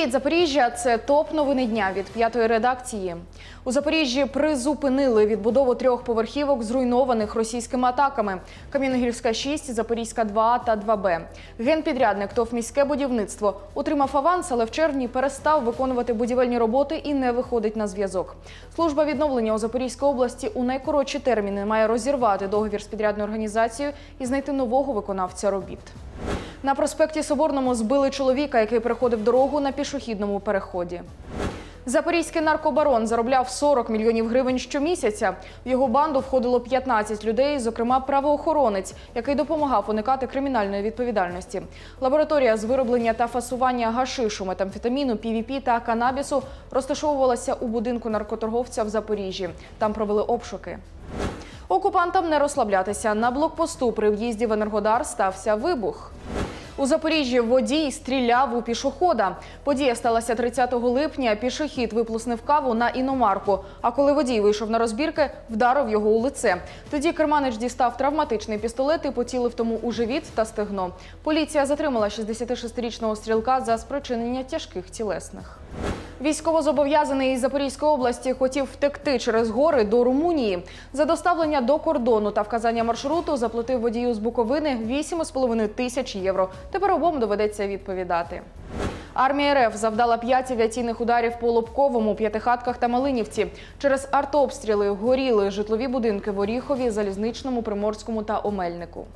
Привіт, Запоріжжя! Це топ новини дня від п'ятої редакції. У Запоріжжі призупинили відбудову трьох поверхівок, зруйнованих російськими атаками: Кам'яногірська 6, Запорізька 2 та 2Б. Генпідрядник ТОВ міське будівництво отримав аванс, але в червні перестав виконувати будівельні роботи і не виходить на зв'язок. Служба відновлення у Запорізькій області у найкоротші терміни має розірвати договір з підрядною організацією і знайти нового виконавця робіт. На проспекті Соборному збили чоловіка, який переходив дорогу на пішохідному переході. Запорізький наркобарон заробляв 40 мільйонів гривень щомісяця. В його банду входило 15 людей, зокрема правоохоронець, який допомагав уникати кримінальної відповідальності. Лабораторія з вироблення та фасування гашишу, метамфетаміну, півіпі та канабісу розташовувалася у будинку наркоторговця в Запоріжжі. Там провели обшуки. Окупантам не розслаблятися. На блокпосту при в'їзді в Енергодар стався вибух. У Запоріжжі водій стріляв у пішохода. Подія сталася 30 липня. Пішохід виплеснив каву на іномарку. А коли водій вийшов на розбірки, вдарив його у лице. Тоді керманич дістав травматичний пістолет і поцілив тому у живіт та стегно. Поліція затримала 66-річного стрілка за спричинення тяжких тілесних. Військовозобов'язаний із Запорізької області хотів втекти через гори до Румунії. За доставлення до кордону та вказання маршруту заплатив водію з Буковини 8,5 тисяч євро. Тепер обом доведеться відповідати. Армія РФ завдала п'ять авіаційних ударів по Лобковому, П'ятихатках та Малинівці. Через артобстріли горіли житлові будинки в Оріхові, Залізничному, Приморському та Омельнику.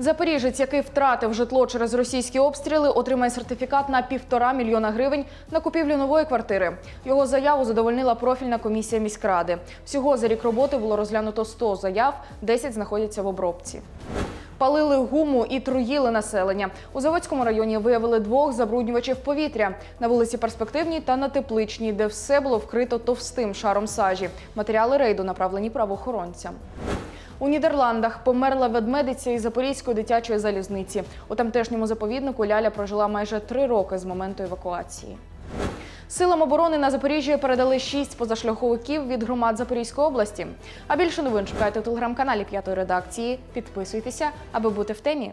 Запоріжець, який втратив житло через російські обстріли, отримає сертифікат на півтора мільйона гривень на купівлю нової квартири. Його заяву задовольнила профільна комісія міськради. Всього за рік роботи було розглянуто 100 заяв, 10 знаходяться в обробці. Палили гуму і труїли населення. У Заводському районі виявили двох забруднювачів повітря на вулиці Перспективній та на Тепличній, де все було вкрито товстим шаром сажі. Матеріали рейду направлені правоохоронцям. У Нідерландах померла ведмедиця із Запорізької дитячої залізниці. У тамтешньому заповіднику Ляля прожила майже три роки з моменту евакуації. Силам оборони на Запоріжжі передали шість позашляховиків від громад Запорізької області. А більше новин шукайте у телеграм-каналі п'ятої редакції. Підписуйтеся, аби бути в темі.